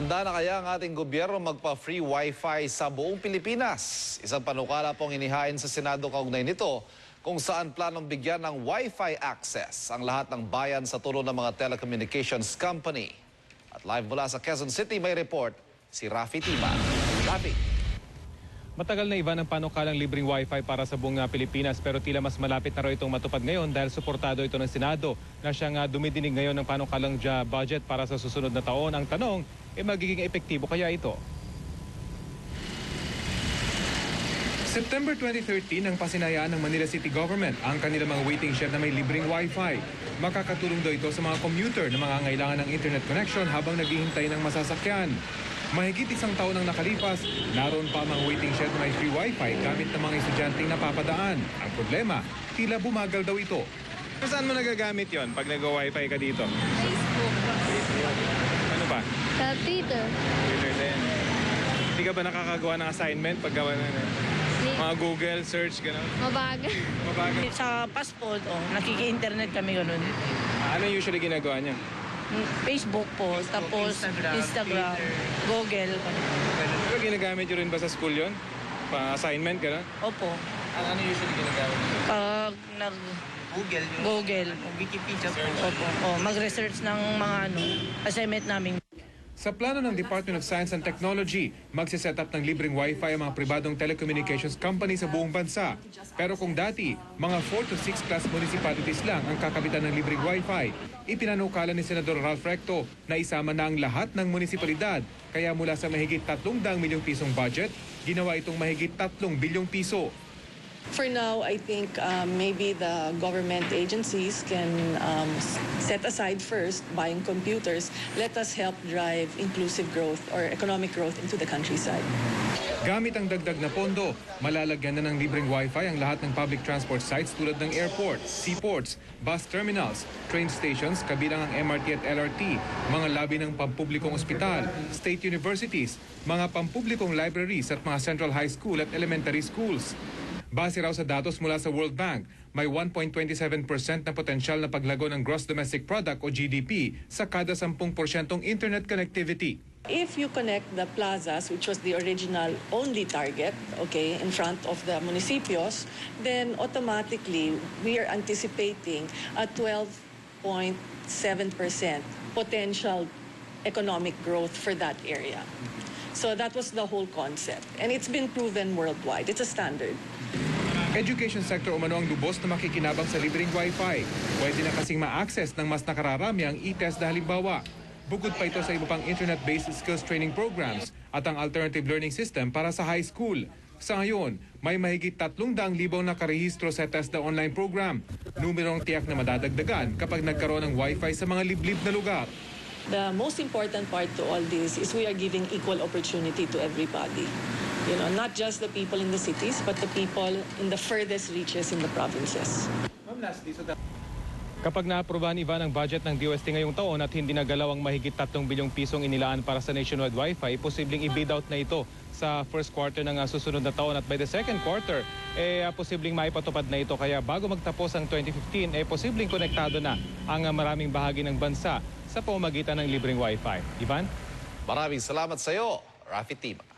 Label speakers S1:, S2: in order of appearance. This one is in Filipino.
S1: Handa na kaya ang ating gobyerno magpa-free wifi sa buong Pilipinas? Isang panukala pong inihain sa Senado kaugnay nito kung saan planong bigyan ng wifi access ang lahat ng bayan sa tulong ng mga telecommunications company. At live mula sa Quezon City may report si Rafi Tima. Rafi.
S2: Matagal na iba ng panukalang libreng wifi para sa buong uh, Pilipinas pero tila mas malapit na raw itong matupad ngayon dahil suportado ito ng Senado na siyang uh, dumidinig ngayon ng panukalang budget para sa susunod na taon. Ang tanong, eh magiging epektibo kaya ito?
S3: September 2013 ang pasinayaan ng Manila City Government ang kanilang mga waiting shed na may libreng wifi. Makakatulong daw ito sa mga commuter na mangangailangan ng internet connection habang naghihintay ng masasakyan. Mahigit isang taon ang nakalipas, naroon pa mga waiting shed na may free wifi gamit ng mga estudyanteng napapadaan. Ang problema, tila bumagal daw ito.
S2: Saan mo nagagamit yon pag nag-wifi ka dito?
S4: Facebook. Sa Twitter.
S2: Twitter din. Hindi ka ba nakakagawa ng assignment pag gawa ng
S4: Ni-
S2: mga Google search, gano'n?
S4: Mabagal.
S2: Mabagal.
S5: Sa passport, oh, nakiki-internet kami ganun.
S2: Ano usually ginagawa niya?
S5: Mm, Facebook po, tapos
S2: Instagram,
S5: Instagram, Google.
S2: Pero ginagamit nyo rin ba sa school yon? Pa-assignment, gano'n?
S5: Opo.
S2: Ano, ano usually ginagawa niyo?
S5: Pag nag
S6: Google, yung
S5: Google,
S6: Wikipedia po.
S5: opo. Oh, mag-research ng mga ano, assignment namin.
S3: Sa plano ng Department of Science and Technology, magsiset up ng libreng wifi ang mga pribadong telecommunications company sa buong bansa. Pero kung dati, mga 4 to 6 class municipalities lang ang kakabitan ng libreng wifi, ipinanukala ni Senador Ralph Recto na isama na ang lahat ng munisipalidad. Kaya mula sa mahigit 300 milyong pisong budget, ginawa itong mahigit 3 bilyong piso.
S7: For now, I think um, maybe the government agencies can um, set aside first buying computers. Let us help drive inclusive growth or economic growth into the countryside.
S3: Gamit ang dagdag na pondo, malalagyan na ng libreng wifi ang lahat ng public transport sites tulad ng airport, seaports, bus terminals, train stations kabilang ang MRT at LRT, mga labi ng pampublikong ospital, state universities, mga pampublikong libraries at mga central high school at elementary schools. Base raw sa datos mula sa World Bank, may 1.27% na potensyal na paglago ng gross domestic product o GDP sa kada 10% internet connectivity.
S7: If you connect the plazas, which was the original only target, okay, in front of the municipios, then automatically we are anticipating a 12.7% potential economic growth for that area. So that was the whole concept. And it's been proven worldwide. It's a standard.
S3: Education sector umano ang lubos na makikinabang sa libreng wifi. Pwede na kasing ma-access ng mas nakararami ang e-test na halimbawa. Bukod pa ito sa iba pang internet-based skills training programs at ang alternative learning system para sa high school. Sa ngayon, may mahigit 300,000 na karehistro sa TESDA online program. Numerong tiyak na madadagdagan kapag nagkaroon ng wifi sa mga liblib na lugar.
S7: The most important part to all this is we are giving equal opportunity to everybody. You know, not just the people in the cities, but the people in the furthest reaches in the provinces.
S2: Kapag naaprobahan Ivan ang budget ng DOST ngayong taon at hindi nagalaw ang mahigit 3 bilyong pisong inilaan para sa nationwide wifi, posibleng i-bid out na ito sa first quarter ng uh, susunod na taon at by the second quarter, eh uh, posibleng maipatupad na ito. Kaya bago magtapos ang 2015, eh posibleng konektado na ang uh, maraming bahagi ng bansa sa pamamagitan ng libreng wifi. Ivan?
S1: Maraming salamat sa iyo, Rafi Tima.